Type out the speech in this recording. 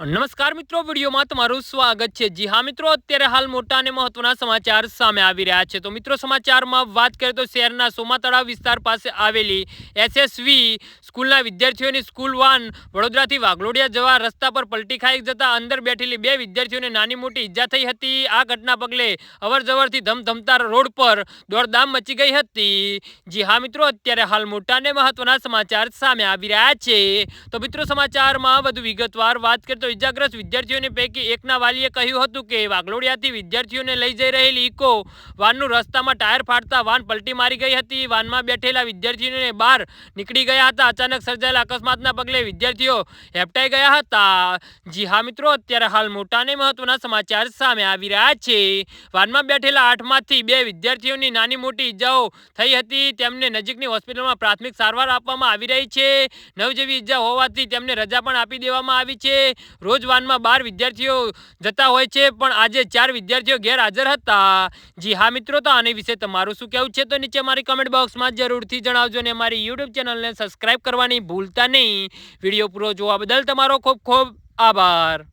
નમસ્કાર મિત્રો, વિડીયોમાં તમારું સ્વાગત છે. જી હા મિત્રો, અત્યારે હાલ મોટા અને મહત્વના સમાચાર સામે આવી રહ્યા છે. તો મિત્રો, સમાચારમાં વાત કરીએ તો શહેરના સોમા તળાવ વિસ્તાર પાસે આવેલી એસએસવી સ્કૂલના વિદ્યાર્થીઓની સ્કૂલ વાન વડોદરાથી વાઘલોડિયા જવા રસ્તા પર પલટી ખાઈ જતા અંદર બેઠેલી બે વિદ્યાર્થીઓને નાની મોટી ઈજા થઈ હતી. આ ઘટના પગલે અવરજવરથી ધમધમતા રોડ પર દોડધામ મચી ગઈ હતી. જી હા મિત્રો, અત્યારે હાલ મોટા અને મહત્વના સમાચાર સામે આવી રહ્યા છે. તો મિત્રો, સમાચારમાં વધુ વિગતવાર વાત કરીએ તો ઇજાગ્રસ્ત વિદ્યાર્થીઓની પૈકી એકના વાલીએ કહ્યું હતું કે વાઘલોડિયાથી વિદ્યાર્થીઓને લઈ જઈ રહેલી ઇકો વાનનું રસ્તામાં ટાયર ફાટતા વાન પલટી મારી ગઈ હતી. વાનમાં બેઠેલા વિદ્યાર્થીઓને બહાર નીકળી ગયા હતા. અચાનક સર્જાયેલા અકસ્માતના પગલે વિદ્યાર્થીઓ હેપટાઈ ગયા હતા. જી હા મિત્રો, અત્યારે હાલ મોટા અને મહત્વના સમાચાર સામે આવી રહ્યા છે. વાનમાં બેઠેલા આઠમાંથી બે વિદ્યાર્થીઓની નાની મોટી ઈજાઓ થઈ હતી. તેમને નજીકની હોસ્પિટલમાં પ્રાથમિક સારવાર આપવામાં આવી રહી છે. નવ જેવી ઈજા હોવાથી તેમને રજા પણ આપી દેવામાં આવી છે. રોજ વાનમાં બાર વિદ્યાર્થીઓ જતા હોય છે, પણ આજે ચાર વિદ્યાર્થીઓ ગેરહાજર હતા. જી હા મિત્રો, તો આની વિશે તમારું શું કહેવું છે? તો નીચે મારી કમેન્ટ બોક્સમાં જરૂરથી જણાવજો અને મારી યુટ્યુબ ચેનલને સબસ્ક્રાઈબ કરવાની ભૂલતા નહીં. વીડિયો પૂરો જોવા બદલ તમારો ખૂબ ખૂબ આભાર.